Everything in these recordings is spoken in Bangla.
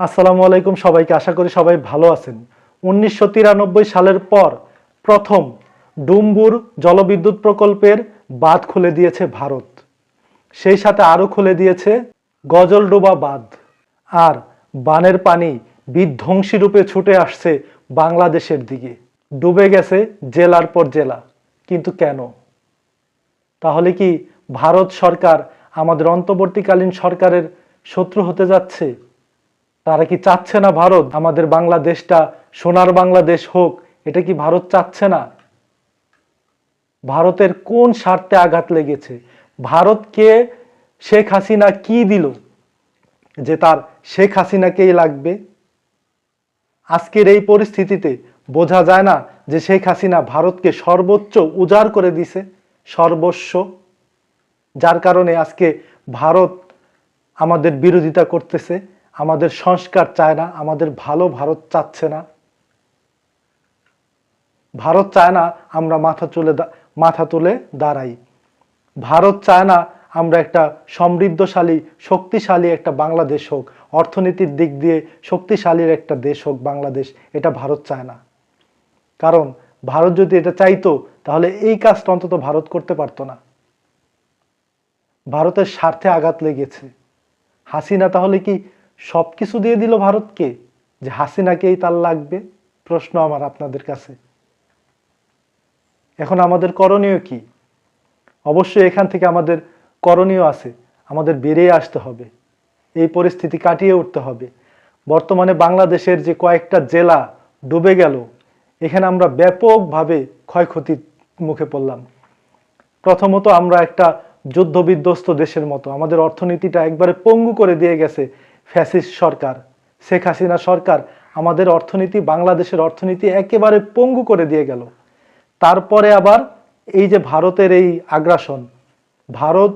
আসসালামু আলাইকুম সবাইকে, আশা করি সবাই ভালো আছেন। উনিশশো তিরানব্বই সালের পর প্রথম ডুম্বুর জলবিদ্যুৎ প্রকল্পের বাঁধ খুলে দিয়েছে ভারত। সেই সাথে আরও খুলে দিয়েছে গজলডোবা বাঁধ। আর বানের পানি বিধ্বংসী রূপে ছুটে আসছে বাংলাদেশের দিকে। ডুবে গেছে জেলার পর জেলা। কিন্তু কেন? তাহলে কি ভারত সরকার আমাদের অন্তর্বর্তীকালীন সরকারের শত্রু হতে যাচ্ছে? তারা কি চাচ্ছে না ভারত? আমাদের বাংলাদেশটা সোনার বাংলাদেশ হোক, এটা কি ভারত চাচ্ছে না? ভারতের কোন স্বার্থে আঘাত লেগেছে? ভারতকে শেখ হাসিনা কি দিল? যে তার শেখ হাসিনাকেই লাগবে? আজকের এই পরিস্থিতিতে বোঝা যায় না যে শেখ হাসিনা ভারতকে সর্বোচ্চ উজাড় করে দিছে, সর্বস্ব। যার কারণে আজকে ভারত আমাদের বিরোধিতা করতেছে। আমাদের সংস্কার চায় না, আমাদের ভালো ভারত চাচ্ছে না। ভারত চায় না আমরা মাথা দা- মাথা তুলে দাঁড়াই। ভারত চায় না আমরা একটা সমৃদ্ধশালী, শক্তিশালী একটা বাংলাদেশ হোক। অর্থনীতির দিক দিয়ে শক্তিশালীর একটা দেশ হোক বাংলাদেশ, এটা ভারত চায় না। কারণ ভারত যদি এটা চাইতো, তাহলে এই কাজটা অন্তত ভারত করতে পারতো না। ভারতের স্বার্থে আঘাত লেগেছে। হাসিনা তাহলে কি সব কিছু দিয়ে দিল ভারতকে যে হাসিনাকেই তার লাগবে প্রশ্ন আমার আপনাদের কাছে। এখন আমাদের করণীয় কি? অবশ্যই এখান থেকে আমাদের করণীয় আছে, আমাদের বেরিয়ে আসতে হবে, এই পরিস্থিতি কাটিয়ে উঠতে হবে। বর্তমানে বাংলাদেশের যে কয়েকটা জেলা ডুবে গেল, এখানে আমরা ব্যাপকভাবে ক্ষয়ক্ষতির মুখে পড়লাম। প্রথমত আমরা একটা যুদ্ধ বিধ্বস্ত দেশের মতো, আমাদের অর্থনীতিটা একবারে পঙ্গু করে দিয়ে গেছে ফ্যাসিস্ট সরকার, শেখ হাসিনা সরকার আমাদের অর্থনীতি, বাংলাদেশের অর্থনীতি একেবারে পঙ্গু করে দিয়ে গেল। তারপরে আবার এই যে ভারতের এই আগ্রাসন, ভারত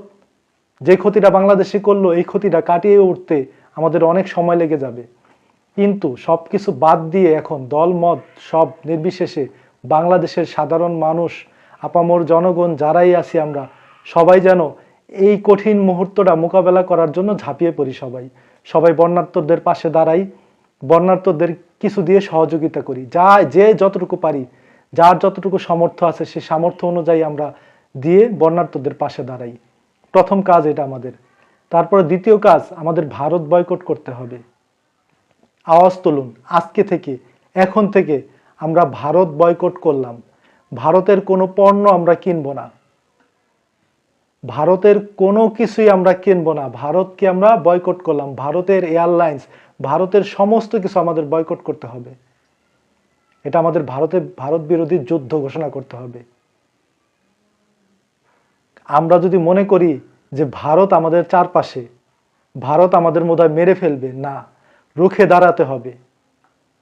যে ক্ষতিটা বাংলাদেশে করল, এই ক্ষতিটা কাটিয়ে উঠতে আমাদের অনেক সময় লেগে যাবে। কিন্তু সব কিছু বাদ দিয়ে এখন দলমত সব নির্বিশেষে বাংলাদেশের সাধারণ মানুষ, আপামর জনগণ, যারাই আছি আমরা, সবাই যেন এই কঠিন মুহূর্তটা মোকাবেলা করার জন্য ঝাঁপিয়ে পড়ি সবাই। সবাই বন্যার্থদের পাশে দাঁড়াই বন্যার্থদের কিছু দিয়ে সহযোগিতা করি। যা, যে যতটুকু পারি, যার যতটুকু সামর্থ্য আছে, সে সামর্থ্য অনুযায়ী আমরা দিয়ে বন্যার্থদের পাশে দাঁড়াই। প্রথম কাজ এটা আমাদের। তারপরে দ্বিতীয় কাজ, আমাদের ভারত বয়কট করতে হবে। আওয়াজ তুলুন। আজকে থেকে, এখন থেকে আমরা ভারত বয়কট করলাম। ভারতের কোনো পণ্য আমরা কিনবো না। ভারতের কোনো কিছুই আমরা কিনবো না। ভারতকে আমরা বয়কট করলাম। ভারতের এয়ারলাইন্স ভারতের সমস্ত কিছু আমাদের বয়কট করতে হবে। এটা আমাদের ভারতে, ভারত বিরোধী যুদ্ধ ঘোষণা করতে হবে। আমরা যদি মনে করি যে ভারত আমাদের চারপাশে, ভারত আমাদের মোদায় মেরে ফেলবে, না, রুখে দাঁড়াতে হবে।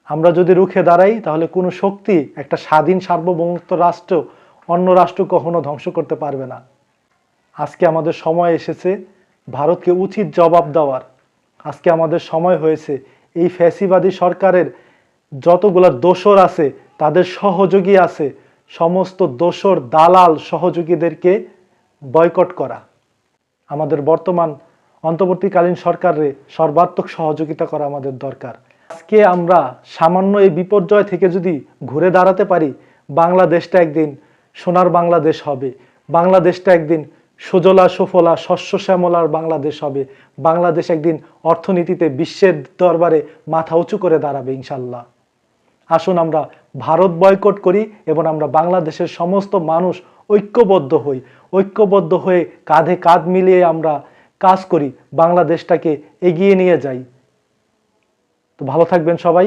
আমরা যদি রুখে দাঁড়াই, তাহলে কোনো শক্তি একটা স্বাধীন সার্বভৌমত্ব রাষ্ট্র অন্য রাষ্ট্র কখনো ধ্বংস করতে পারবে না। আজকে আমাদের সময় এসেছে ভারতকে উচিত জবাব দেওয়ার। আজকে আমাদের সময় হয়েছে এই ফ্যাসিবাদী সরকারের যতগুলা দোসর আছে, তাদের সহযোগী আছে, সমস্ত দোসর দালাল সহযোগীদেরকে বয়কট করা। আমাদের বর্তমান অন্তর্বর্তীকালীন সরকারে সর্বাত্মক সহযোগিতা করা আমাদের দরকার। আজকে আমরা সামান্য এই বিপর্যয় থেকে যদি ঘুরে দাঁড়াতে পারি, বাংলাদেশটা একদিন সোনার বাংলাদেশ হবে। বাংলাদেশটা একদিন সুজলা, সুফলা, শস্য শ্যামলার বাংলাদেশ হবে। বাংলাদেশ একদিন অর্থনীতিতে বিশ্বের দরবারে মাথা উঁচু করে দাঁড়াবে ইনশাল্লাহ আসুন আমরা ভারত বয়কট করি এবং আমরা বাংলাদেশের সমস্ত মানুষ ঐক্যবদ্ধ হই। ঐক্যবদ্ধ হয়ে কাঁধে কাঁধ মিলিয়ে আমরা কাজ করি, বাংলাদেশটাকে এগিয়ে নিয়ে যাই। তো ভালো থাকবেন সবাই।